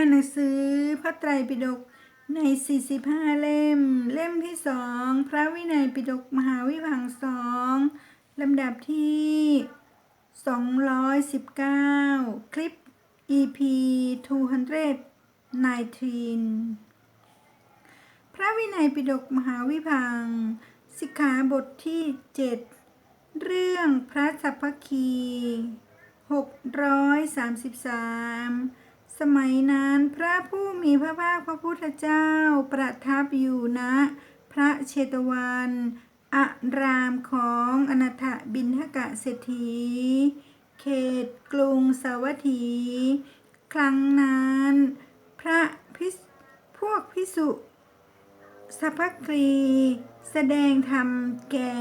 านหนังสือพระไตรปิฎกใน 45 เล่ม เล่มที่สองพระวินัยปิฎกมหาวิพังสองลำดับที่ 219 คลิป EP 219 พระวินัยปิฎกมหาวิพังสิกขาบทที่ 7 เรื่องพระสัพพคี 633 สมัยนั้นพระผู้มีพระภาคพระพุทธเจ้าประทับอยู่ณพระเชตวันอารามของอนาถบินทกะเศรษฐี เขตกรุงสาวัตถี ครั้งนั้น พระพิพวกพิสุสัพพกรี แสดงธรรมแก่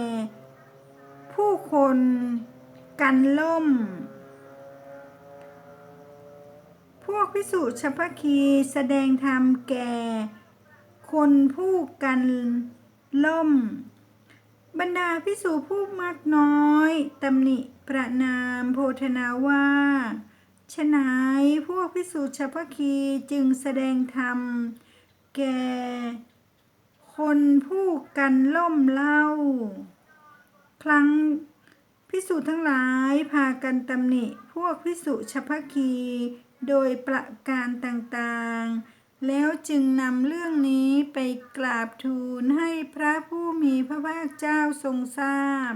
ผู้คนกันล่ม พวกพิสุชัพพคีแสดงธรรมแก่ คนผู้กันล่ม บรรดาพิสุผู้มากน้อยตำหนิประนามโพธนาว่าฉนายพวกพิสุชัพพคีจึงแสดงธรรมแก่ คนผู้กันล่มเล่า ครั้งพิสุทั้งหลายพากันตำหนิพวกพิสุชัพพคี โดยประการต่างๆ แล้วจึงนำเรื่องนี้ไปกราบทูลให้พระผู้มีพระภาคเจ้าทรงทราบ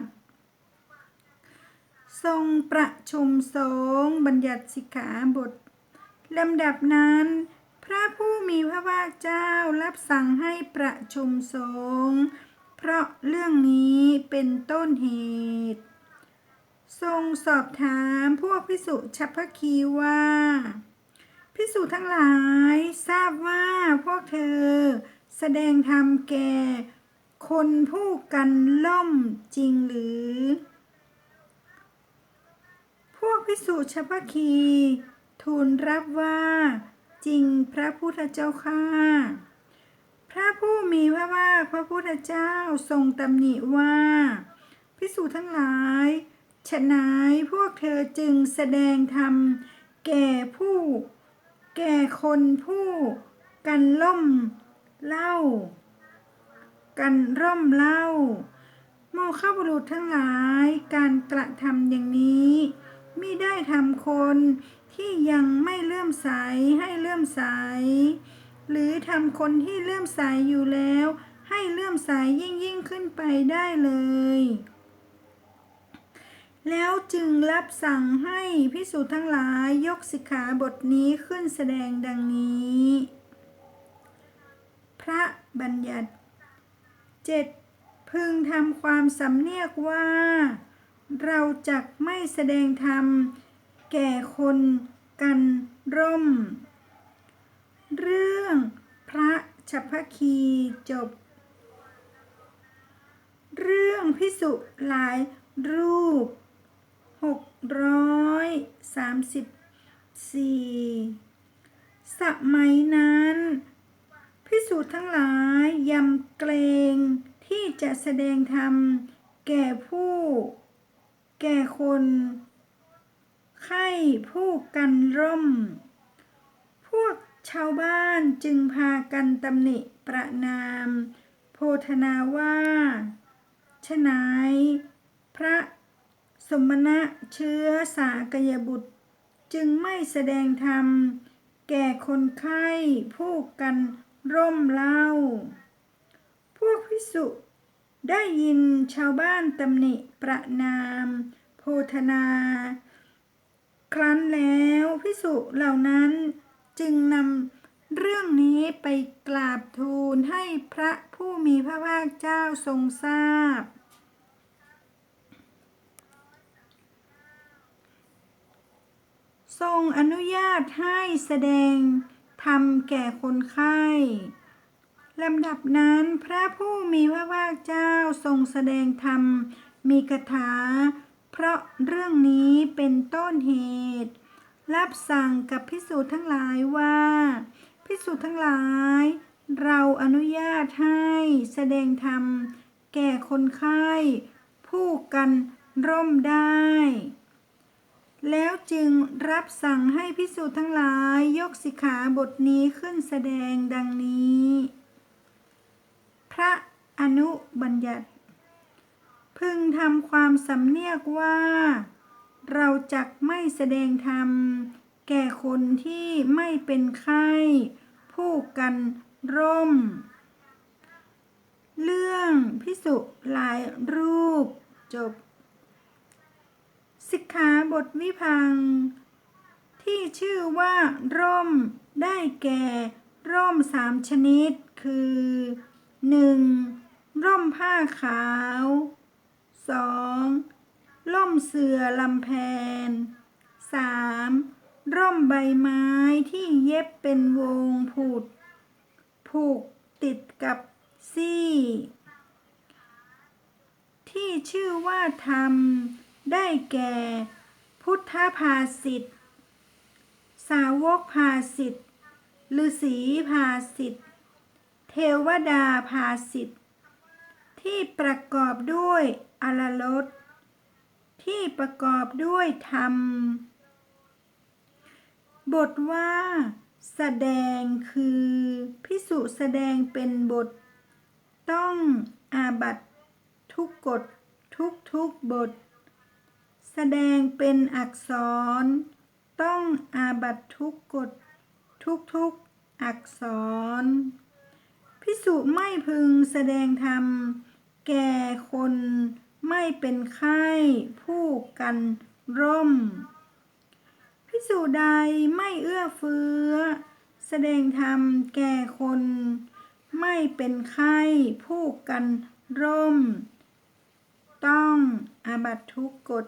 ทรงประชุมสงฆ์บัญญัติสิกขาบทลำดับนั้นพระผู้มีพระภาคเจ้ารับสั่งให้ประชุมสงฆ์เพราะเรื่องนี้เป็นต้นเหตุ ทรงสอบถามพวกพิสุชัพคีว่า พิสุทั้งหลายทราบว่าพวกเธอแสดงธรรมแก่ คนผู้กันล่มจริงหรือ พวกพิสุชัพคีทูลรับว่าจริงพระพุทธเจ้าข้าพระผู้มีพระภาพระพุทธเจ้าทรงตำหนิว่า พิสูจทั้งหลาย ฉะนายพวกเธอจึงแสดงธรรม แก่ผู้ แก่คนผู้กันล่มเล่า กันร่มเล่า โมฆะบุรุษทั้งหลายการกระทำอย่างนี้มิได้ทำคนที่ยังไม่เลื่อมใสให้เลื่อมใส หรือทำคนที่เลื่อมใสอยู่แล้ว ให้เลื่อมใสยิ่งยิ่งขึ้นไปได้เลย แล้วจึงรับสั่งให้พิสูจน์ทั้งหลายยกสิกขาบทนี้ขึ้นแสดงดังนี้ พระบัญญัติเจ็ดพึงทำความสำเนียกว่า เราจักไม่แสดงธรรม แก่คนกันร่ม เรื่องพระชัพพคีจบ เรื่องพิสุหลายรูป 634สมัยนั้นพิสูจน์ทั้งหลายยำเกรงที่จะแสดงธรรม แก่ผู้ แก่คนไข้ผู้กันร่ม พวกชาวบ้านจึงพากันตำหนิประนาม โพธนาว่าฉนายพระ สมณะเชื้อสากยบุตร จึงไม่แสดงธรรม แก่คนไข้ผู้กันร่มเล่า พวกพิสุได้ยินชาวบ้านตำหนิประนาม โพธนา ครั้นแล้วพิสุเหล่านั้นจึงนำเรื่องนี้ไปกราบทูลให้พระผู้มีพระภาคเจ้าทรงทราบ ทรงอนุญาตให้แสดงธรรมแก่คนไข้ลำดับนั้นพระผู้มีพระภาคเจ้าทรงแสดงธรรมมีคาถา เพราะเรื่องนี้เป็นต้นเหตุ รับสั่งกับพิสูจน์ทั้งหลายว่า พิสูจน์ทั้งหลาย เราอนุญาตให้แสดงธรรมแก่คนไข้ ผู้กันร่มได้ แล้วจึงรับสั่งให้พิสูจน์ทั้งหลายยกสิกขาบทนี้ขึ้นแสดงดังนี้ พระอนุบัญญัติ พึงทำความสำเนียกว่า เราจักไม่แสดงธรรม แก่คนที่ไม่เป็นไข้ผู้กันร่ม เรื่องพิสุหลายรูปจบ สิกขาบทวิพัง ที่ชื่อว่า ร่ม ได้แก่ ร่มสามชนิด คือ 1. ร่มผ้าขาว 2. ร่มเสือลำแพน 3. ร่มใบไม้ที่เย็บเป็นวงผูดผูกติดกับซี่ ที่ชื่อว่าธรรม ได้แก่ พุทธภาสิทธสาวกภาสิทธฤาษีภาสิทธเทวดาภาสิทธที่ประกอบด้วยอลรสที่ประกอบด้วยธรรม บทว่า แสดงคือพิสุแสดงเป็นบท ต้องอาบัตทุกกฎทุกทุกบท แสดงเป็นอักษร ต้องอาบัตทุกกฎทุกทุกอักษร พิสุไม่พึงแสดงธรรม แก่คนไม่เป็นไข้ผู้กันร่ม พิสุใดไม่เอื้อเฟื้อ แสดงธรรมแก่คนไม่เป็นไข้ผู้กันร่ม ต้องอาบัตทุกกฎ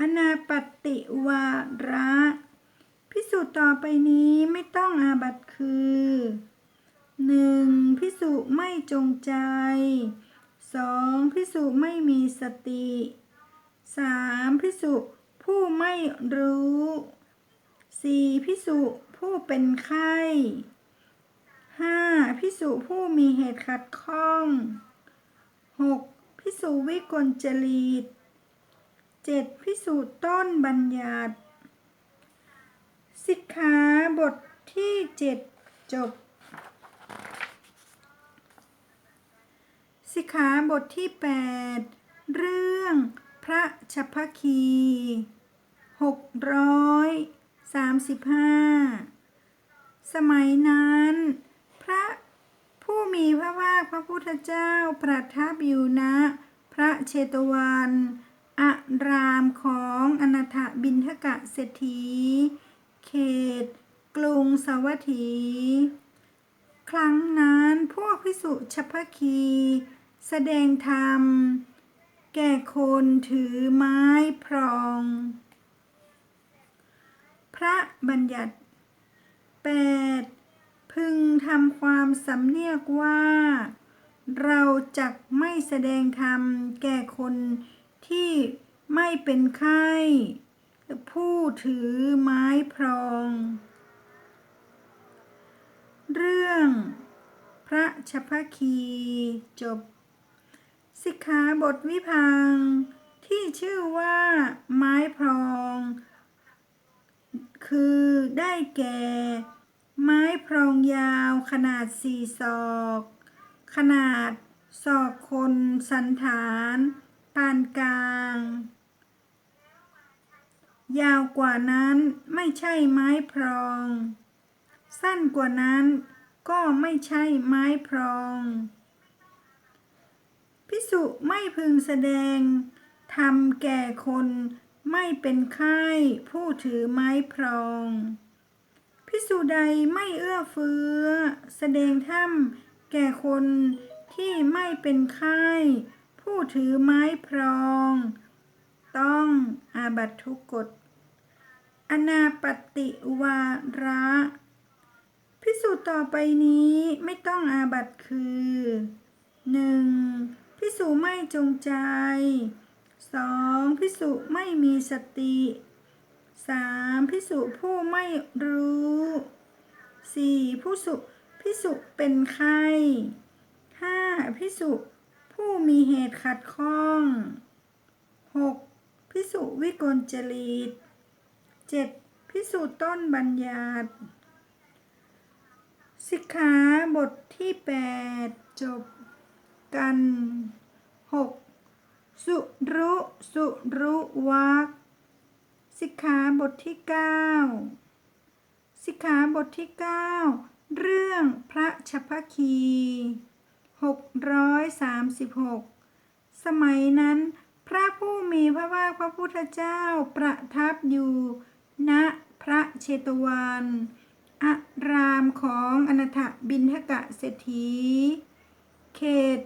อนาปติวาระพิสูจน์ต่อไปนี้ไม่ต้องอาบัตคือ 1. พิสุไม่จงใจ 2. พิสุไม่มีสติ 3. พิสุผู้ไม่รู้ 4. พิสุผู้เป็นไข้ 5. พิสุผู้มีเหตุขัดข้อง 6. พิสุวิกลจริต 7. พิสูจน์ต้นบัญญัติ สิกขาบทที่ 7 จบ สิกขาบทที่ 8 เรื่องพระชพพคี 635 สมัยนั้น พระผู้มีพระภาคพระพุทธเจ้าประทับอยู่ณพระเชตวัน อารามของอนาถบินทกะเศรษฐี เขต กรุงสาวัตถี ครั้งนั้นพวกพิสุชพพคี แสดงธรรม แก่คนถือไม้พรอง พระบัญญัติ 8. พึงทำความสำเนียกว่า เราจักไม่แสดงธรรมแก่คน ที่ไม่เป็นไข้ ผู้ถือไม้พรอง เรื่องพระชพคีจบ สิกขาบทวิพัง ที่ชื่อว่า ไม้พรอง คือได้แก่ ไม้พรองยาวขนาดสี่ศอก ขนาดศอกคนสันฐานานกลาง ยาวกว่านั้นไม่ใช่ไม้พรอง สั้นกว่านั้นก็ไม่ใช่ไม้พรอง พิสุไม่พึงแสดงทำแก่คนไม่เป็นไข้ผู้ถือไม้พรอง พิสุใดไม่เอื้อเฟื้อ แสดงธรรมแก่คนที่ไม่เป็นไข้ ผู้ถือไม้พรอง ต้องอาบัตทุกกฎ อนาปติวาระพิสูจน์ต่อไปนี้ไม่ต้องอาบัตคือ 1. พิสูจไม่จงใจ 2. พิสูจไม่มีสติ 3. พิสูจผู้ไม่รู้ 4. ผู้สุพิสุเป็นไข้ 5. พิสุ ผู้มีเหตุขัดข้อง 6. พิพิสุวิกลจริต 7. พิสูต้นบัญญัติสิกขาบทที่ 8 จบกัน 6. สุรุสุรุวักสิกขาบทที่ 9 สิกขาบทที่ 9 เรื่องพระชพคี 636 สมัยนั้น พระผู้มีพระภาคพระพุทธเจ้าประทับอยู่ณพระเชตวันอารามของอนาถบินทกะเศรษฐี เขต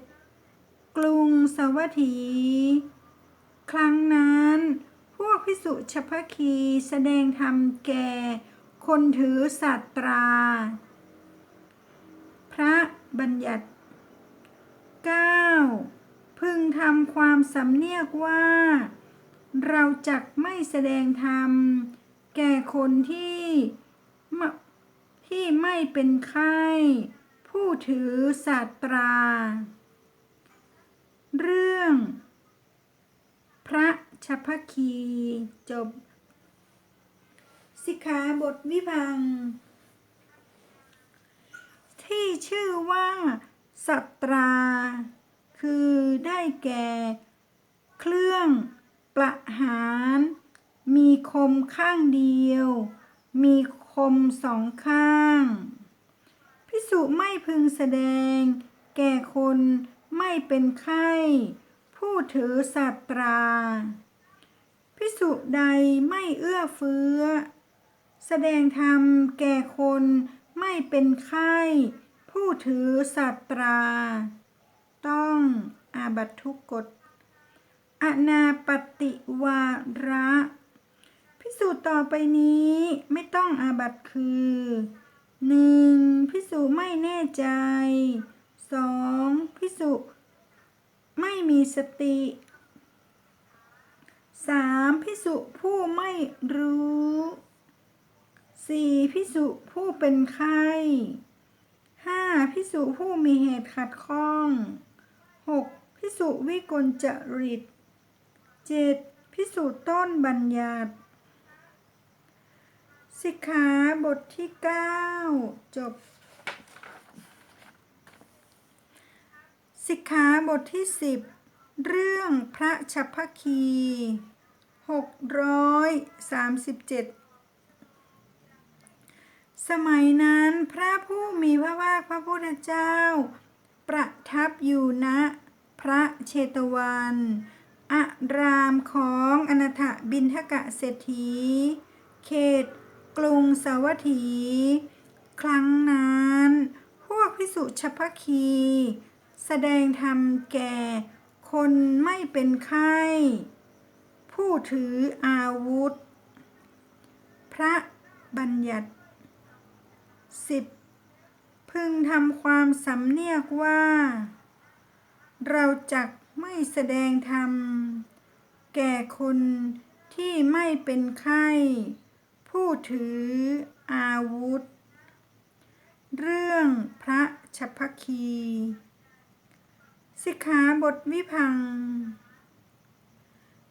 กรุงสวัสถีครั้งนั้น พวกพิสุชพคีแสดงธรรมแก่ คนถือสัตรา พระบัญญัติ 9. พึงทำความสำเนียกว่า เราจักไม่แสดงธรรม แก่คนที่ไม่ที่ไม่เป็นไข้ผู้ถือศาสตรา เรื่อง พระชพคีจบ สิกขาบทวิพัง ที่ชื่อว่า สัตรา คือได้แก่ เครื่องประหาร มีคมข้างเดียว มีคมสองข้าง พิสุไม่พึงแสดง แก่คนไม่เป็นไข้ ผู้ถือสัตราพิสุใดไม่เอื้อเฟื้อ แสดงธรรมแก่คนไม่เป็นไข้ ผู้ถือสัตรา ต้องอาบัตทุกกฎอนาปฏิวาระพิสูจน์ต่อไปนี้ไม่ต้องอาบัตคือ 1. พิสูจไม่แน่ใจ 2. พิสูจไม่มีสติ 3. พิสุผู้ไม่รู้ 4. พิสุผู้เป็นไข้ 5. พิสุผู้มีเหตุขัดข้อง 6. พิสุวิกลจริต 7. พิสุต้นบัญญัติสิกขาบทที่9จบสิกขาบทที่10เรื่องพระชัพพคี637สมั สมัยนั้นพระผู้มีพระภาคพระพุทธเจ้า ประทับอยู่ณพระเชตวันอารามของอนาถบินทกะเศรษฐี เขตกรุงสาวัตถี ครั้งนั้น พวกพิสุชพคี แสดงธรรมแก่คนไม่เป็นไข้ ผู้ถืออาวุธ พระบัญญัติ 10. พึงทำความสำเนียกว่า เราจักไม่แสดงธรรม แก่คนที่ไม่เป็นไข้ ผู้ถืออาวุธ เรื่องพระชัพคี สิกขาบทวิพัง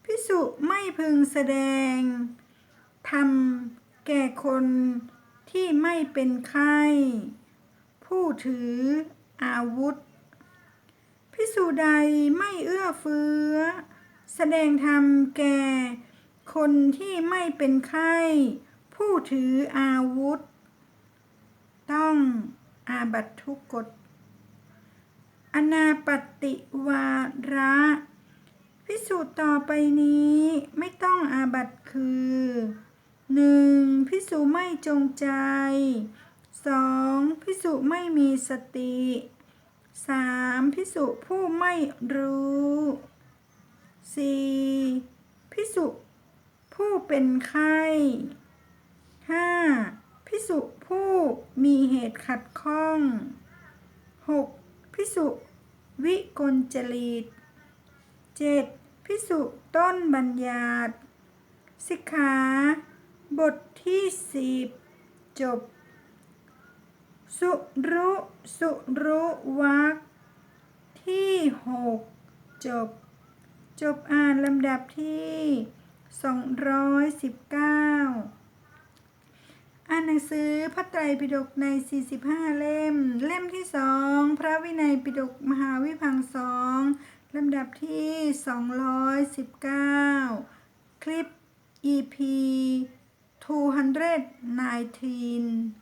พิสุไม่พึงแสดงทำแก่คน ที่ไม่เป็นไข้ ผู้ถืออาวุธ พิสุใดไม่เอื้อเฟื้อ แสดงธรรมแก่ คนที่ไม่เป็นไข้ ผู้ถืออาวุธ ต้องอาบัตทุกกฎอนาปฏิวาระพิสูจน์ต่อไปนี้ไม่ต้องอาบัตคือ 1. พิสูจไม่จงใจ 2. พิสูจไม่มีสติ 3. พิสุผู้ไม่รู้ 4. พิสุผู้เป็นไข้ 5. พิสุผู้มีเหตุขัดข้อง 6. พิสุวิกลจริต 7. พิสุต้นบัญญัติสิกขา บทที่สิบจบ สุรุ สุรุวักที่หกจบ จบอ่านลำดับที่อ่านหนังสือพระไตรปิฎกใน 45 เล่ม เล่มที่สองพระวินัยปิฎกมหาวิพังสองลำดับที่ 219 คลิป EP 219